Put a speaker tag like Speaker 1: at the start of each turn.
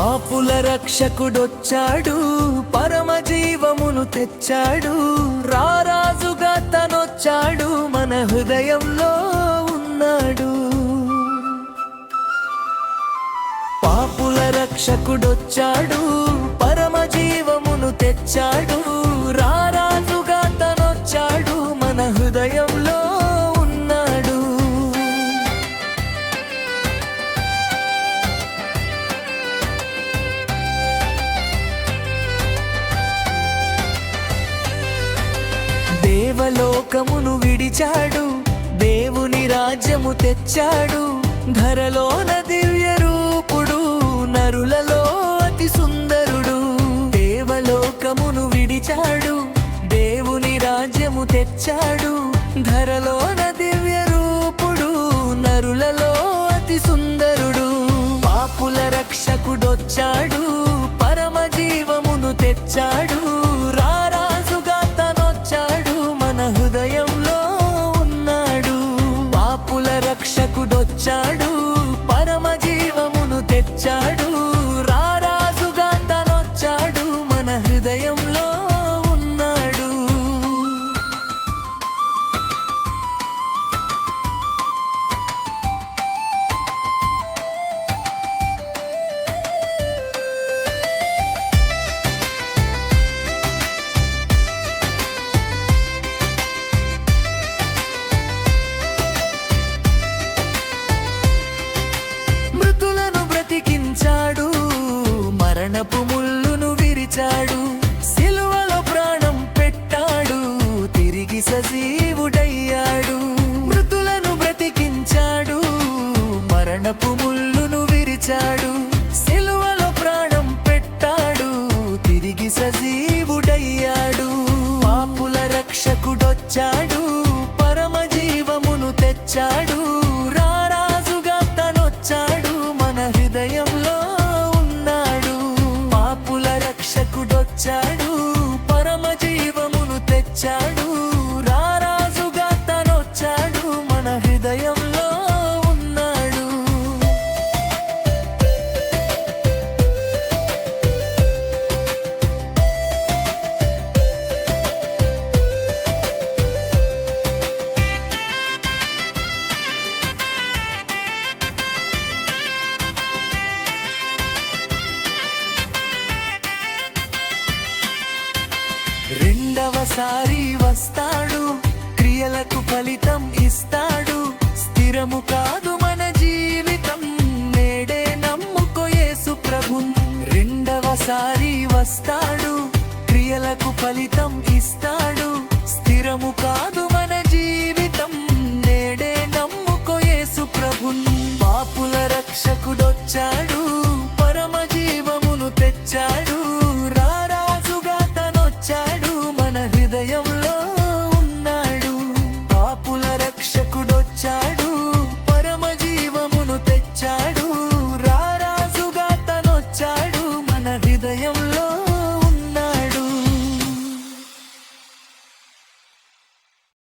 Speaker 1: పాపుల రక్షకుడొచ్చాడు పరమ జీవమును తెచ్చాడు రారాజుగా తనొచ్చాడు మన హృదయంలో ఉన్నాడు. పాపుల రక్షకుడొచ్చాడు పరమ జీవమును తెచ్చాడు లోకమును విడిచాడు. దేవుని రాజ్యము తెచ్చాడు. ధరలోన దివ్య రూపుడు నరులలో అతి సుందరుడు. దేవలోకమును విడిచాడు. దేవుని రాజ్యము తెచ్చాడు. ధరలోన దివ్య రూపుడు నరులలో అతి సుందరుడు. పాపుల రక్షకుడొచ్చాడు. పరమ జీవమును తెచ్చాడు. మరణపు ముళ్ళును విరిచాడు సిలువలో ప్రాణం పెట్టాడు తిరిగి సజీవుడయ్యాడు. పాపుల రక్షకుడొచ్చాడు పరమ జీవమును తెచ్చాడు. రెండవసారి వస్తాడు క్రియలకు ఫలితం ఇస్తాడు. స్థిరము కాదు మన జీవితం నేడే నమ్ముకోయేసు ప్రభు. రెండవసారి వస్తాడు క్రియలకు ఫలితం ఇస్తాడు. స్థిరము కాదు మన జీవితం నేడే నమ్ముకోయేసు ప్రభు. పాపుల రక్షకుడొచ్చాడు